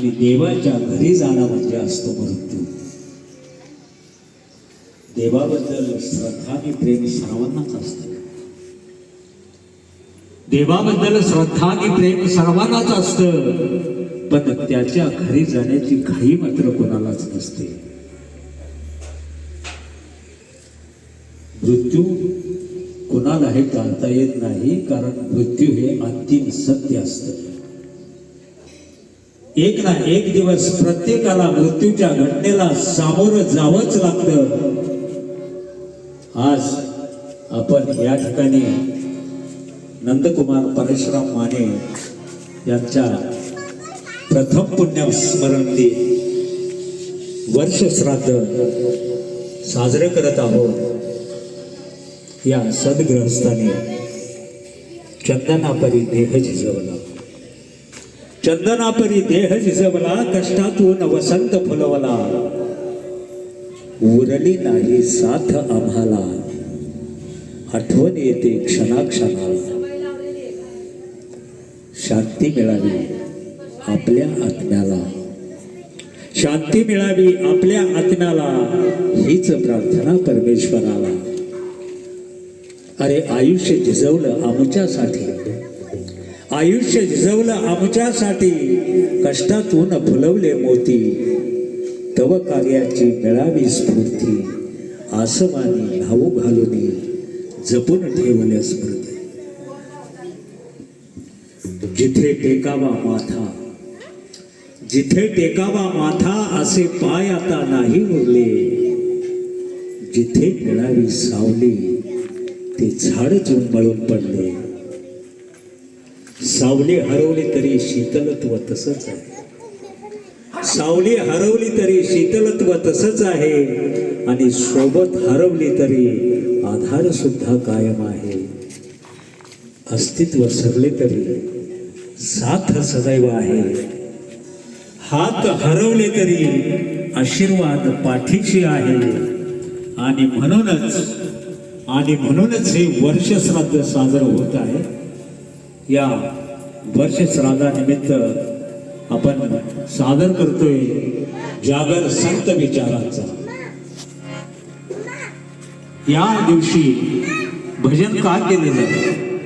आणि देवाच्या घरी जाणं म्हणजे असतो मृत्यू. देवाबद्दल श्रद्धा आणि प्रेम सर्वांनाच असतं. देवाबद्दल श्रद्धा आणि प्रेम सर्वांनाच असतं. पण त्याच्या घरी जाण्याची घाई मात्र कोणालाच नसते. मृत्यू कुणालाही टाळता येत नाही कारण मृत्यू हे अंतिम सत्य असतं. एक ना एक दिवस प्रत्येकाला मृत्यूच्या घटनेला सामोरं जावंच लागतं. आज आपण या ठिकाणी नंदकुमार परशुराम माने यांच्या प्रथम पुण्य स्मरणती वर्ष श्राद्ध साजरे करत आहोत. या सद्ग्रहस्थाने चंदनापरी देह झिजवला चंदनापरी देह झिजवला कष्टातून वसंत फुलवला. उरली नाही साथ आम्हाला. आठवण येते क्षणाक्षणाला शांती मिळावी आपल्या आत्म्याला. शांती मिळावी आपल्या आत्म्याला. हीच प्रार्थना परमेश्वराला. अरे आयुष्य झिजवलं आमच्यासाठी. आयुष्य झिजवलं आमच्यासाठी. कष्टातून फुलवले मोती. तव कार्याची मिळावी स्फूर्ती. आसमानी भाऊ घालून जपून ठेवल्या स्मृती. जिथे टेकावा माथा. जिथे टेकावा माथा असे पाय आता नाही उरले. जिथे मिळावी सावली ते झाड चुंबळून पडले. सावली हरवली तरी शीतलत्व तसंच आहे. सावली हरवली तरी शीतलत्व तसंच आहे आणि सोबत हरवली तरी आधार सुद्धा कायम आहे. अस्तित्व सरले तरी साथ सदैव आहे. हात हरवले तरी आशीर्वाद पाठीशी आहे. आणि म्हणूनच आणि म्हणूनच हे वर्ष श्राद्ध साजरं होत आहे. या वर्षश्राद्धानिमित्त आपण सादर करतोय जागर संत विचारांचा. या दिवशी भजन का केले जाते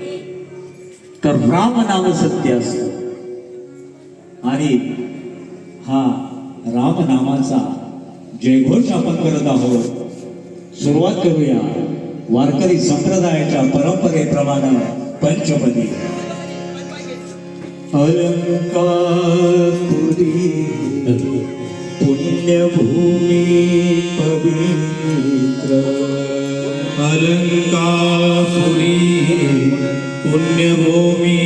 तर राम नाम सत्य असत. आणि हा राम नामाचा जयघोष आपण करत आहोत. सुरुवात करूया. वारकरी संप्रदायाच्या परंपरेप्रमाणे पंचपदी. अलंकापुरी पुण्यभूमी पवित्र अलंकापुरी पुण्यभूमी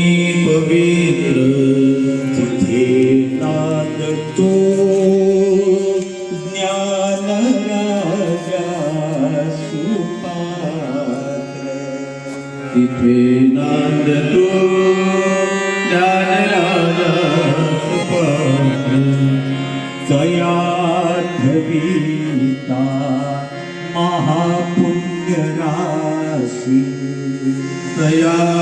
पवित्र तिथे नांदतो ज्ञान राजा सुपात्र तिथे नांदतो Yeah.